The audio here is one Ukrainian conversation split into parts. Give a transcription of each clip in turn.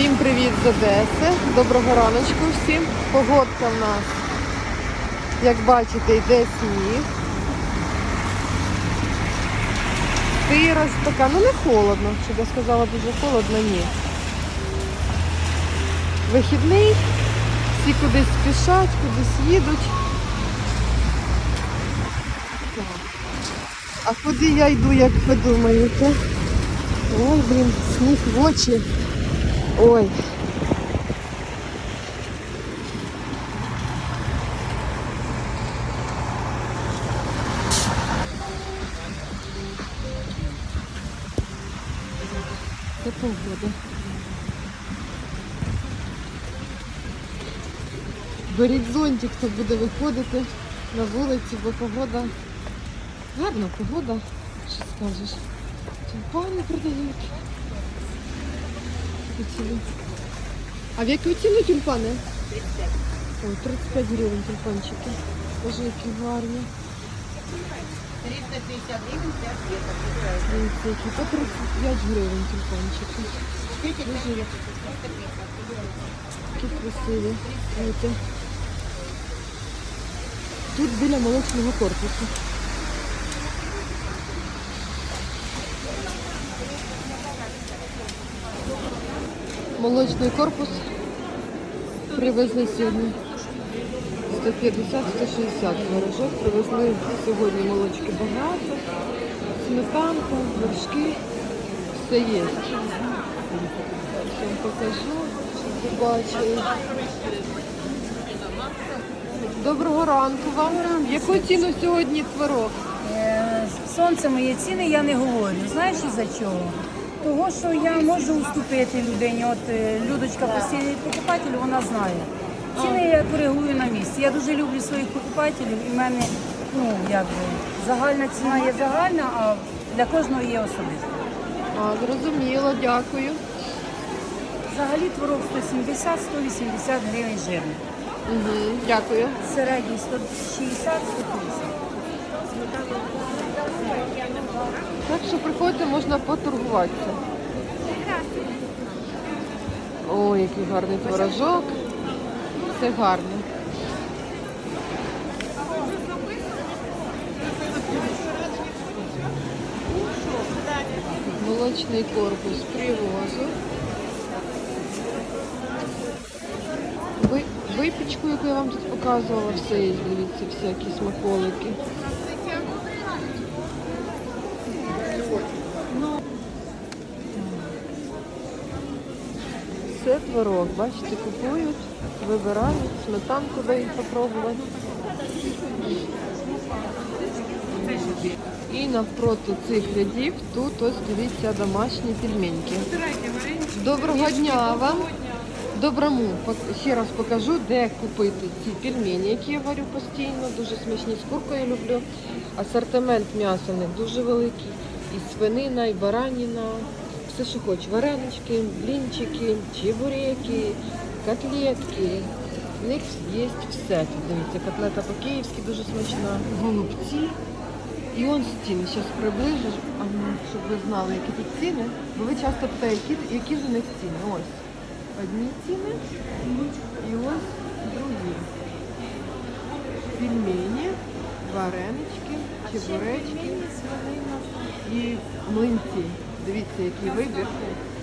Всім привіт з Одеси. Доброго раночку всім. Погодка в нас, як бачите, йде сніг. Сирость така, ну не холодно, щоб я сказала дуже холодно, ні. Вихідний, всі кудись спішать, кудись їдуть. А куди я йду, як ви думаєте? Ой, блін, сніг в очі. Ой. Це погода. Беріть зонтик, хто буде виходити на вулиці, бо погода гарна погода. Що скажеш? Тюльпани продають. Ціни. А в яку ціну тюльпани? 35. Ой, 35 гривень тюльпанчики. Боже, які гарні. 350 гривен 5 веток. Які по 35 гривень тюльпанчики. Дуже які красиві. Тут біля молочного корпусу. Молочний корпус привезли сьогодні 150-160 творожок. Привезли сьогодні молочки багато, сметанка, вершки, все є. Всім покажу, щоб ви. Доброго ранку вам. Яку ціну сьогодні творог? Е, Сонце моє ціни я не говорю. Знаєш із-за чого? Того, що я можу уступити людині. От е, Людочка постійний покупатель, вона знає. Ціни я коригую на місці. Я дуже люблю своїх покупателів і в мене ну, якби, загальна ціна є загальна, а для кожного є особиста. А, зрозуміло, дякую. Взагалі творог 170-180 гривень жирний. Угу, дякую. Середній 160-150. Так що приходьте, можна поторгуватися. Ой, який гарний творожок. Все гарне. Молочний корпус привозу. Випічку, яку я вам тут показувала, все є, дивіться, всякі смаколики. Творог, бачите, купують, вибирають, сметанку дають попробувати. І навпроти цих рядів тут ось дивіться домашні пельменьки. Доброго дня вам. Доброму. Ще раз покажу, де купити ці пельмені, які я варю постійно. Дуже смачні з куркою люблю. Асортимент м'яса них дуже великий. І свинина, і бараніна. Все, що хоч. Варенички, блінчики, чебуреки, котлетки. В них є все. Тут дивіться, котлета по-київськи дуже смачна. Голубці. І он ціни. Зараз приближу, ну, щоб ви знали, які тут ціни. Бо ви часто питаєте, які, які ж у них ціни. Ось. Одні ціни і ось другі. Пельмені, варенички, чебуречки і млинці. Дивіться, який вибір.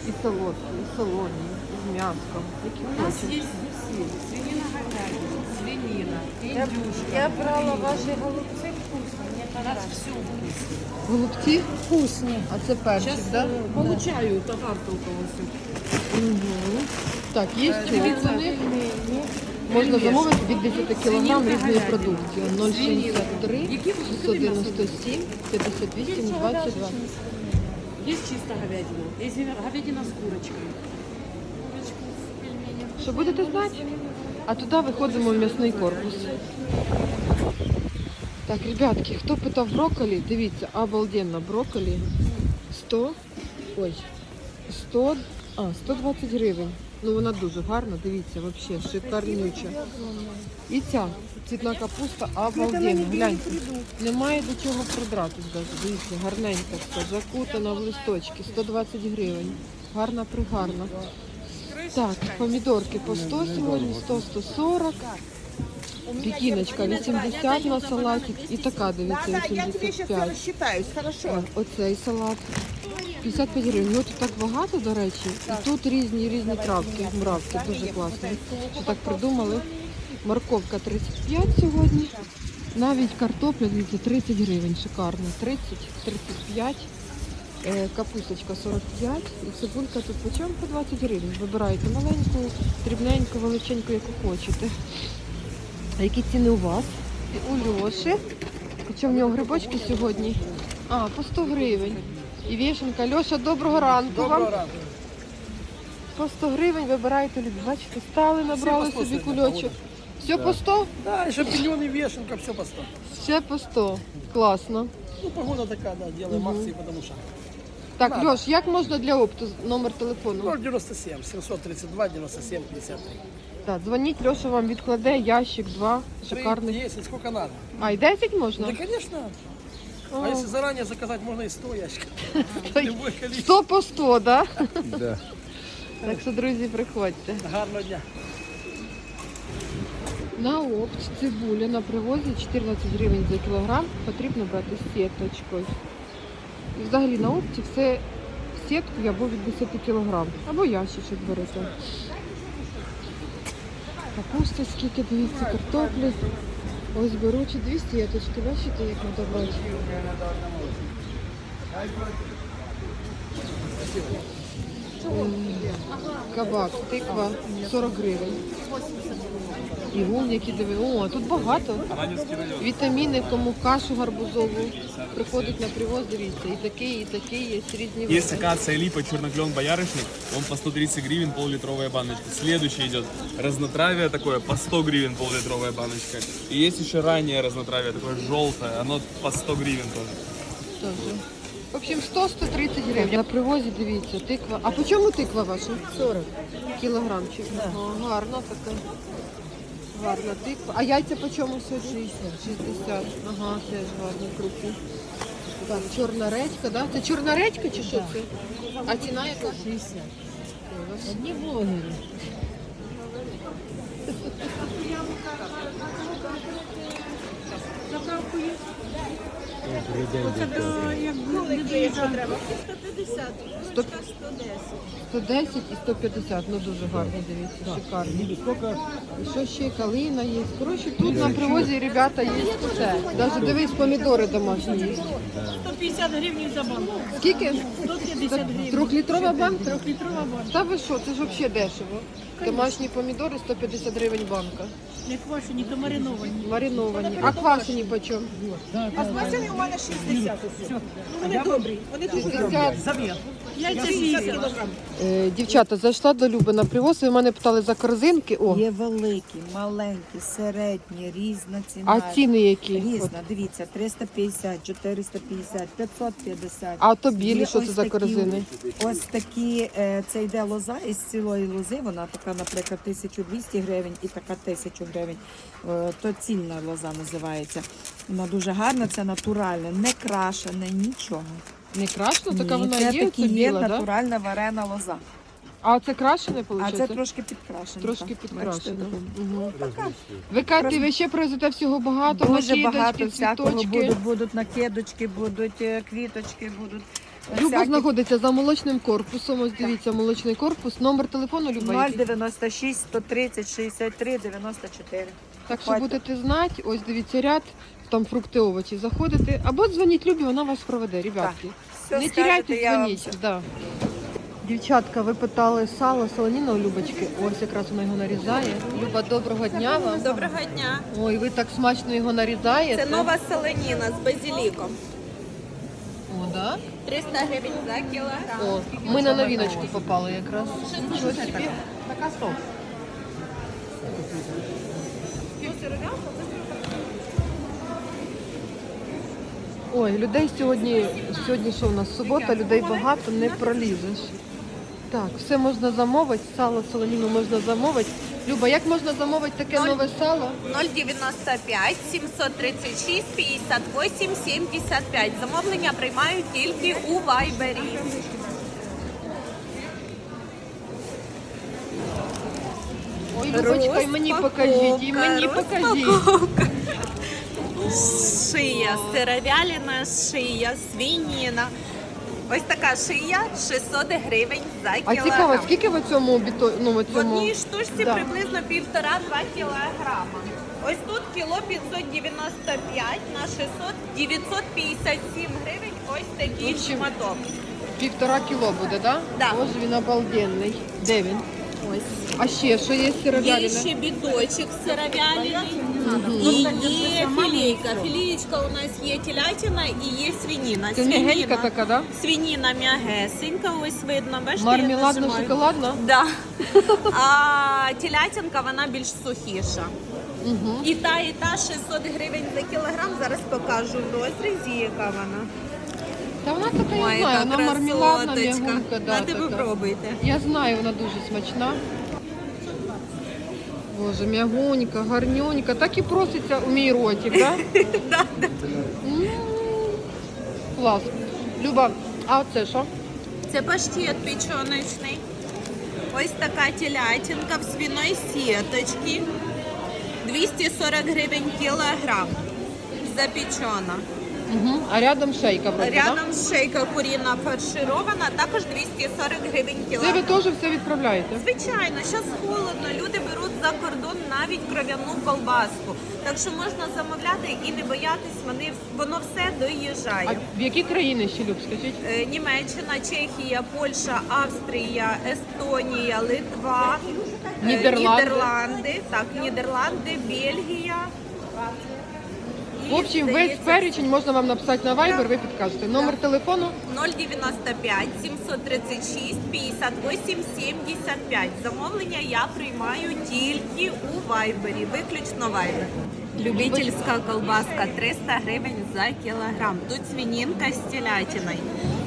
І солодкі, і солоні, і з м'яском. Які У нас хочете. есть все. Свинина говядина, свинина, индюшка. Я брала ваші голубці вкусні, мені У нас все вкусно. Голубці, Вкусні. а це перчик, Сейчас так? э, получаю товар только у вас. Угу. Так, є Дивіться, чоботи. Можна замовити від 10 кг різної продукції. 063 697 58 22. Есть чисто говядина. Есть говядина с курочкой. Що будете знати? А туди виходимо в м'ясний корпус. Так, ребятки, хто питав брокколі, дивіться, обалденно брокколі 100, ой, 100, а, 120 гривень. Ну вона дуже гарна, дивіться, взагалі шикарнюча. І ця цвітна капуста обалденно, гляньте. Немає до чого придратись навіть. Дивіться, гарненька, все, закутана в листочки, 120 гривень. Гарна пригарна. Так, помідорки по 100 сьогодні, 100, 140. Пекіночка 80 на салатик. І така, дивіться, Да, да, я тебе сейчас 85. хорошо. Оцей салат. 55 гривень. Ну тут так багато, до речі. І тут різні різні травки, мравки. Дуже класно. Що так придумали. Морковка 35 сьогодні. Навіть картопля, дивіться, 30 гривень. Шикарно. 30, 35. Е, Капусточка 45 і цибулька тут по чому? По 20 гривень. Вибирайте маленьку, дрібненьку, величеньку, яку хочете. А які ціни у вас? І У Льоші. Хоча в нього грибочки сьогодні. А, по 100 гривень. І вішенка. Льоша, доброго ранку Доброго вам. По 100 гривень вибирайте любі. Бачите, стали, набрали по 100 собі сьогодні кульочок. Все по 100? Да, и шампиньоны, вешенка, все по 100. Ще по 100. Класно. Ну, погода такая, да, делаем акции, потому что. Так, Ладно. Льош, як можна для опту номер телефону? 097, 732, 97, 53. Так, дзвоніть, Льоша вам відкладе ящик, два Три, шикарних. 10, сколько надо. А, і 10 можна? Да, конечно. А если заранее заказать, можно и 100 ящиков. Сто- Любое количество. 100 по 100, да? Да. Так що, друзі, приходьте. Гарного дня. На опт цибуля на привозі 14 гривень за кілограм. Потрібно брати сіточкою. І взагалі на опті все сіткою або від 10 кілограм. Або ящичок берете. Капуста скільки, дивіться, картоплі. Ось беручи дві сіточки. Бачите, як треба брати. Кабак, тиква 40 гривень. І гумняки диви. О, тут багато. Вітаміни, кому кашу гарбузову. Приходить на привоз, дивіться. І такий, і такий, є різні Есть види. акация липа, черноклен, боярышник, он по 130 гривен, пол-литровая баночка. Следующий идет разнотравие такое, по 100 гривен, пол-литровая баночка. И есть еще раннее разнотравие, такое желтое, оно по 100 гривен тоже. Тоже. В общем, 100-130 гривень. На привозі, дивіться, тиква. А по чому тиква ваша? 40. Кілограмчик. О, гарна така. Гарна тиква. А яйця по чому сьогодні? 60. 60. Ага, теж гарні, крупні. Так, чорна редька, да? Це чорна редька чи що це? А ціна яка? 60. Одні блогери. Сто- 110 і 150, ну дуже гарні, дивіться, шикарні. І що ще калина є. Коротше, тут на привозі ребята є все. Навіть дивись, помідори домашні є. 150 гривень за банку. Скільки? 150 гривень. Трьохлітрова банка? Трьохлітрова банка. Та ви що, це ж взагалі дешево. Домашні помідори 150 гривень банка. Не квашені, то мариновані. Мариновані. А квашені по чому? А смачені у мене 60. Вони добрі, вони дуже 60. Яйця 60. Е, дівчата, зайшла до Люби на привоз, і мене питали за корзинки. О, Є великі, маленькі, середні, різна ціна. а ціни які? От. Різна, дивіться, 350, 450, 550. А то білі, Є що це ось за такі- корзини? Ось такі, е, це йде лоза із цілої лози, вона така, наприклад, 1200 гривень і така 1000 гривень. Е, То цільна лоза називається. Вона дуже гарна, це натуральна, не крашена, нічого. Не крашена, така Ні, вона це є, такі це є біла, да? натуральна варена лоза. А це крашене, А виходить? це трошки підкрашене. Трошки так. підкрашено. Бачите, Угу. Ви кажете, ви ще привезете всього багато, Дуже накидочки, багато всякого цвіточки. будуть, будуть накидочки, будуть е, квіточки, будуть. Люба знаходиться за молочним корпусом. Ось дивіться, молочний корпус. Номер телефону Люба. 096 130 63 94. Так що Хватить. будете знати, ось дивіться ряд, там фрукти, овочі. Заходите або дзвоніть Любі, вона вас проведе, ребятки. Все Не скажете, теряйте, я вам дзвоніть. Да. Дівчатка, ви питали сало, солоніна у Любочки. Ось якраз вона його нарізає. Люба, доброго дня вам. Доброго дня. Ой, ви так смачно його нарізаєте. Це нова селеніна з базіліком. О, да? 300 гривень за кілограм. О, ми на новиночку попали якраз. Нічого собі. Така стоп. Ой, людей сьогодні, сьогодні що у нас субота, людей багато, не пролізеш. Так, все можна замовити, сало, солоніну можна замовити. Люба, як можна замовити таке нове сало? 095 736 58 75. Замовлення приймають тільки у Вайбері. Ой, Любочка, і мені покажіть, і мені покажіть. Шия, сировялина шия, свинина. Ось така шия 600 гривень за А кілограм. цікаво, скільки в цьому біто, ну, в В цьому? одній штучці Да. приблизно півтора-два кілограма. Ось тут кіло 595 на 600 957 гривень. Ось такий шматок. Півтора кіло буде, да? Да. Боже, він обалденний. Де він? Ось. А ще що є Є сировяліна? ще бідочок І є філейка. Філеєчка у нас є телятина і є свинина. Це мягенька така, да? Свинина м'ягесенька, ось видно. Бачите, я Мармеладно нажимаю. шоколадна? Да. А телятинка вона більш сухіша. Угу. І та, і та 600 гривень за кілограм. Зараз покажу в розрізі, яка вона. Та вона така, я Ой, знаю, яка вона мармеладна, красоточка. м'ягунька. Да, Надо ви така. пробуйте. Я знаю, вона дуже смачна. Боже, м'ягунька, гарнюнька. Так і проситься у мій ротик, да? М, Клас. Люба, а оце що? Це паштет печеночний. Ось така телятинка в свиной сіточці. 240 гривень кілограм. Запечена. Угу. А рядом шейка вроде? Рядом шейка куріна фарширована, також 240 гривень Це ви кілограм. теж все відправляєте? Звичайно, зараз холодно, люди за кордон навіть кров'яну колбаску. Так що можна замовляти і не боятись, вони, воно все А доїжджає. в які країни ще, Люб, скажіть? Е, Німеччина, Чехія, Польща, Австрія, Естонія, Литва, е, Нідерланди. Нідерланди, так, Нідерланди, Бельгія. В общем, весь перечень можна вам написати на Viber, ви підкажете. Номер телефону 095 736 58 75. Замовлення я приймаю тільки у Вайбері, виключно Вайбер. Любительська колбаска 300 гривень за кілограм. Тут свинінка з телятиною.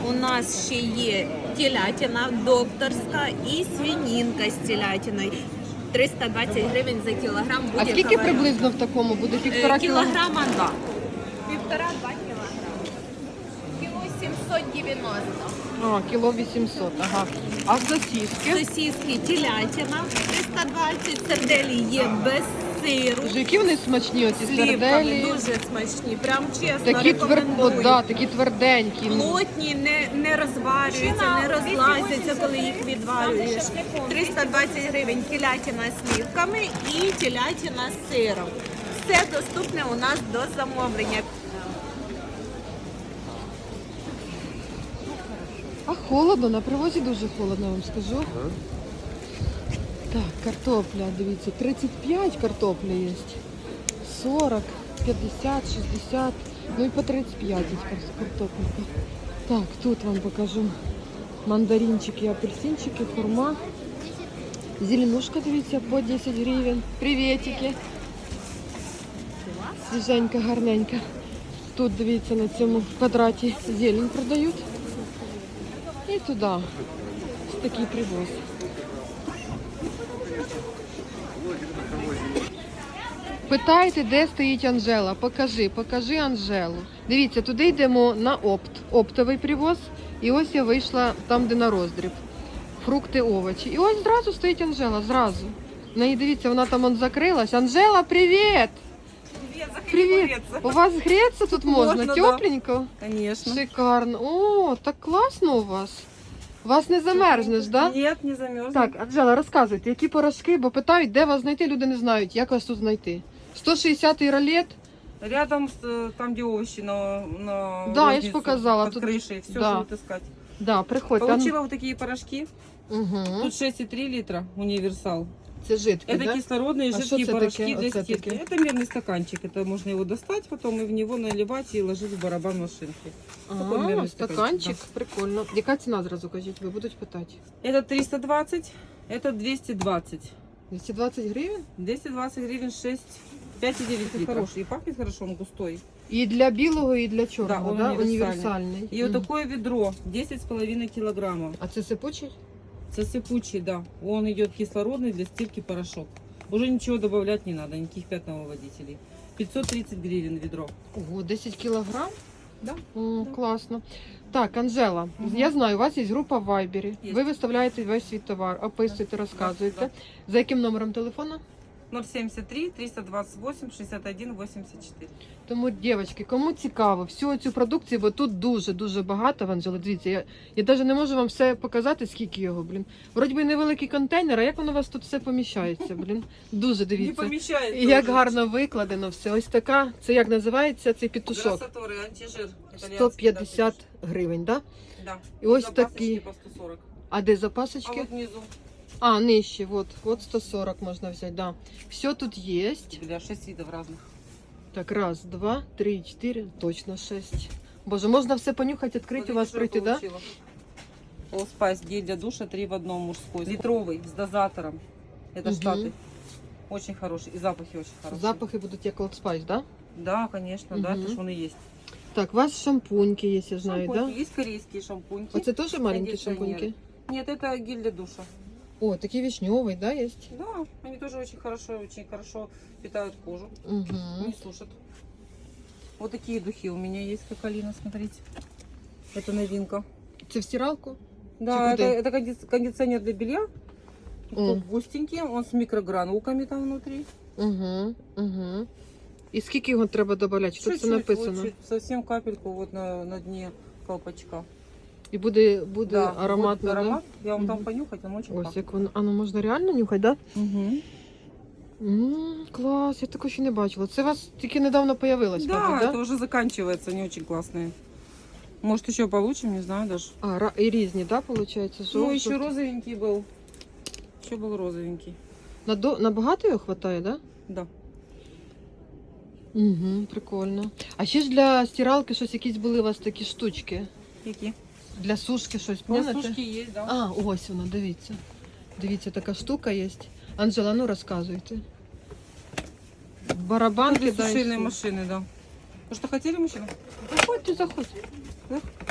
У нас ще є телятина докторська і свинінка з телятиною. 320 гривень за кілограм. буде. А скільки варіант. приблизно в такому буде? Е, Півтора кілограма? Кілограма, так. Півтора-два кілограма. Кіло 790. А, кіло 800, ага. А сосиски? Сосиски телятина 320, серделі є без сиру. Боже, які вони смачні, оці слівками, дуже смачні, прям чесно, Такі, твер... рекомендую. От, да, такі тверденькі. Плотні, не, не розварюються, не розлазяться, коли їх відварюєш. 320 гривень телятина з слівками і телятина з сиром. Все доступне у нас до замовлення. А холодно, на привозі дуже холодно, я вам скажу. Так, картопля, дивіться, 35 картопля є. 40, 50, 60, ну і по 35 є кар- картопелька. Так, тут вам покажу мандаринчики, апельсинчики, хурма. Зеленушка, дивіться, по 10 гривень. Приветики. Свіженька, гарненька. Тут, дивіться, на цьому квадраті зелень продають. І туди. Ось такий привоз. Питайте, де стоїть Анжела. Покажи, покажи Анжелу. Дивіться, туди йдемо на опт, оптовий привоз. І ось я вийшла там, де на роздріб. Фрукти, овочі. І ось зразу стоїть Анжела, зразу. В неї дивіться, вона там он закрилась. Анжела, привіт! Привіт! У вас греться тут можна? Можна, да. Тепленько? Конечно. Шикарно. О, так класно у вас. Вас не замерзнеш, да? Нет, не замерз. Так, Анжела, розказуйте, які порошки, бо питають, де вас знайти, люди не знають, як вас тут знайти. 160-й ролет, Рядом с э, там, где овощи на, на Да, я ж розницу, показала, Под тут- крышей. Все да. будут искать. да, приходьте. Получила вот такие порошки. Угу. Тут 6,3 литра универсал. Це жидкий, Это да? кислородные А что жидкие это порошки такие? для Вот это стирки. такие? Это мерный стаканчик. Это можно его достать, потом и в него наливать и ложить в барабан машинки. Такой А, мерный стаканчик, прикольно. Яка ціна зразу кажіть, ви будуть питати? Это 320, это 220. 220 гривень? 220 гривен 6, 5,9 литров. хороший. И пахнет хорошо, он густой. І для білого, і для чорного, Да, да? он Універсальний. И вот Мгм. такое ведро, 10,5 килограмма. А це сипучий? Со сыпучий, да. Он идет кислородный для стирки порошок. Уже ничего добавлять не надо, никаких пятновыводителей. 530 гривен ведро. Ого, 10 кілограм? Да. М, Класно. Так, Анжела, я знаю, у вас є група в Вайбері. Є. Ви виставляєте весь свій товар, описуєте, розказуєте. За яким номером телефону? 073 328 61 84. Тому, дівчатки, кому цікаво, всю цю продукцію, бо тут дуже-дуже багато в Анжели. Дивіться, я, я навіть не можу вам все показати, скільки його, блін. Вроді би невеликий контейнер, а як воно у вас тут все поміщається, блін. Дуже Не дивіться. помещается. І як уже. гарно викладено все. Ось така, це як називається цей петушок. Грассаторы, антижир. итальянский, 150 гривень, да? Да. І ось такі. по 140. А де А запасочки? внизу А, нижче, вот, вот 140 можна взяти, да. Все тут є. для 6 видов разных. Так, раз, два, три, чотири, точно шесть. Боже, можна все понюхати, відкрити, у вас Смотрите, прийти, что я да? получила. All Spice гель для душа 3 в одном мужской. Литровый, с дозатором. Это Мгм. штаты. Очень хороший. И запахи очень хорошие. Запахи будуть як Old Spice, да? Да, конечно, да, Мгм. это ж он и есть. Так, у вас шампуньки є, я знаю, Шампуньки. да? Есть корейские шампуньки. Оце теж маленькі Кондиционеры. шампуньки? Нет, это гель для душа. О, такий вишневий, да, є? Да, они тоже очень хорошо, очень хорошо питают кожу, Угу. не сушат. Вот такие духи у меня есть, как Алина, смотрите. Это новинка. Це в стиралку? Да, куда? это, это конди- кондиционер для белья. О. Тут густенький, он с микрогранулками там внутри. Угу, угу. І скільки його треба додати? Що це Чуть-чуть, написано? вот чуть, совсем капельку вот на, на дне колпачка. І буде, буде Да, ароматно, будет аромат. Я вам Мгм. там понюхать, он очень да? Ось пахнет. як воно. А ну можна реально нюхати, да? Угу. М, клас, я такого ще не бачила. Це у вас тільки недавно появилось, Да, мабуть, это уже заканчивается, они очень классные. Может еще получим, не знаю даже. А, ра- і різні, да, виходить? Ну, еще розовенький был. Еще был розовенький. На, до... на багато його хватає, да? Да. Угу, прикольно. А ще ж для стиралки щось якісь були у вас такі штучки. Які? Для сушки щось, Ну, пам'ятаєте? сушки есть, да. А, ось воно, дивіться. Дивіться, така штука є. Анжела, ну розказуйте. Барабан Для кидаєш. сушильной машины, да. Вы что хотели, мужчина? Заходьте, заходьте.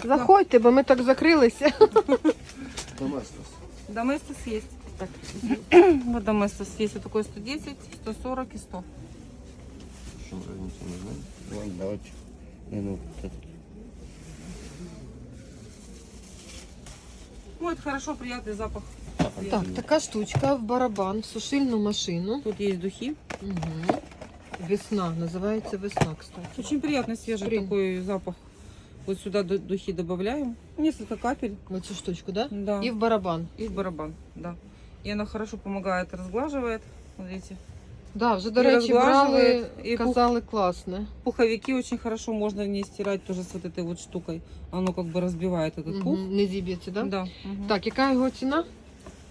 Заходьте, бо ми так закрилися. Доместос Доместос есть. Так. Вот доместос есть. Вот такой 110, 140 и 100. Що разниця не знаю. Вон давайте. Не, ну, Ну, это хорошо, приятный запах. Так, така штучка в барабан, в сушильну машину. Тут есть духи. Угу. Весна, називається весна, кстати. Очень приятный свежий Прин. такой запах. Вот сюда ду- духи добавляем. Несколько капель. В цю штучку, да? Да. І в барабан. И в барабан, да. И она хорошо помогает, разглаживает. Смотрите. Да, вже, до І речі, брали, розглажує, і казали класне. Пуховики очень хорошо можно не стирать тоже с вот этой вот штукой. Оно как бы разбивает этот пух. Мгм, Не зіб'ється, да? Да. мгм. Так, яка його ціна?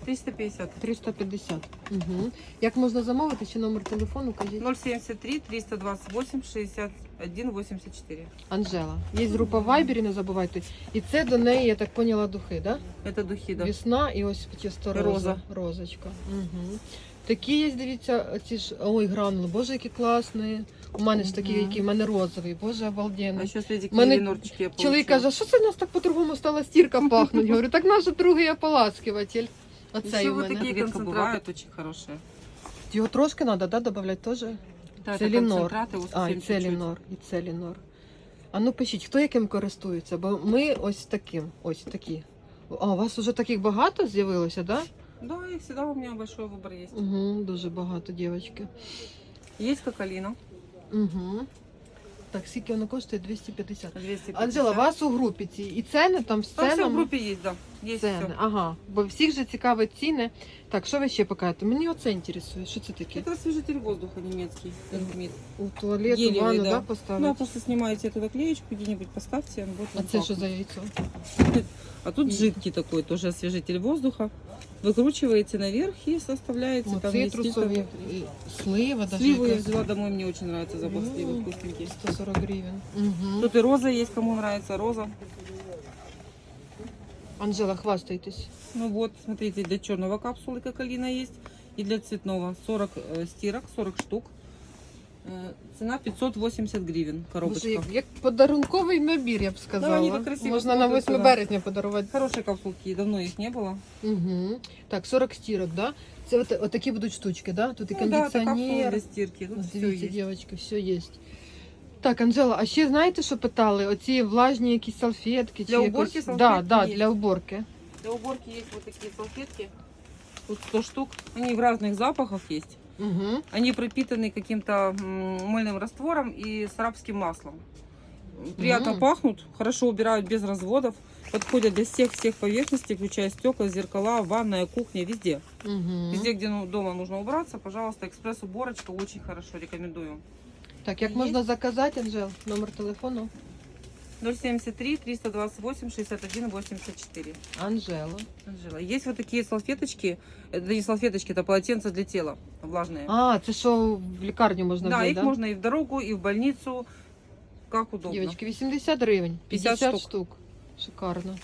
350. 350. Угу. Як можна замовити? Ще номер телефону, кажіть. 073 328 61 84. Анжела. Є група в Вайбері, не забувайте. І це до неї, я так поняла, духи, да? Это духи, да. Весна і ось чисто роза. Роза. Розочка. Угу. Такі є, дивіться, ці ж, ой, гранули. Боже, які класні. У мене ж такі, Мгм. які, в мене розовий. Боже, А обалденно. еще смотрите, Мене какие норчики я Чоловік получила. каже, а що це в нас так по-другому стала стірка пахнуть? Я говорю, так наш другий ополаскиватель. Оцей Еще у вот мене. такие концентраты очень хорошие. Його трошки треба, да, додавати теж? Да, это Целинор. концентраты, вот А, і совсем чуть-чуть. Целінор, і Целінор. А ну пишіть, хто яким користується? Бо ми ось таким, ось такі. А у вас вже таких багато з'явилося, да? Да, и всегда у меня большой выбор есть. Угу, дуже багато, дівчатки. Есть кокалина. Угу. Так, скільки воно коштує? 250. 250. Анжела, вас у групі ці і ціни там з Там все в ценами? группе есть, да. Есть Ціни. все. Ага, бо всіх же цікаві ціни. Так, що ви ще покажете? Мені оце інтересує. Що це таке? Это освежитель воздуха немецкий. Энгмит. У туалет, у Гелевий, ванну, да, да. поставити? Ну, просто снимаете эту наклеечку где-нибудь, поставьте, он будет А вам це що пахнуть. за яйцо? А тут жидкий такой, тоже освежитель воздуха. Выкручиваете наверх и составляете Ну, там есть цитрусові, несколько- і слива, даже Сливы я якась. взяла домой, мне очень нравится запах М. сливы, вкусненький. 140 гривень. Угу. Тут и роза есть, кому нравится роза. Анжела, хвастайтесь. Ну вот, смотрите, для черного капсулы кокалина есть и для цветного 40 э, стирок, 40 штук. Э, Цена 580 гривен Боже, коробочка. як, як подарунковий набір, я б сказала. вони так красиво Можна на 8 смотряться, да. березня подарувати. Хорошие капсулки, давно их не было. Угу. Так, 40 стірок, да? Це от, от такі будуть штучки, да? Тут і Ну да, это капсулы кондиціонер. для стирки, тут Ось все Дивіться, есть. дівчатки, все є. Так, Анжела, а ще знаєте, що питали? Оці влажні якісь салфетки? Для чи уборки якось... салфетки да, да, є. для уборки. Для уборки есть вот такие салфетки. Тут 100 штук. Они в разных запахах есть. Угу. Они пропитаны каким-то м, мыльным раствором и с арабским маслом. Приятно М. пахнут, хорошо убирают без разводов. Подходят для всех-всех поверхностей, включая стекла, зеркала, ванная, кухня, везде. Угу. Везде, где ну, дома нужно убраться, пожалуйста, экспресс-уборочка очень хорошо, рекомендую. Так, як можна заказати, Анжел? Номер телефону? 073 328 61 84. Анжела. Анжела. Есть вот такие салфеточки. Это не салфеточки, это полотенца для тела влажные. А, це що в лікарню можна да, взяти, их да? можно и в дорогу, и в больницу. Как удобно. Дівчатки, 80 гривень. 50, 50 штук. штук. Шикарно.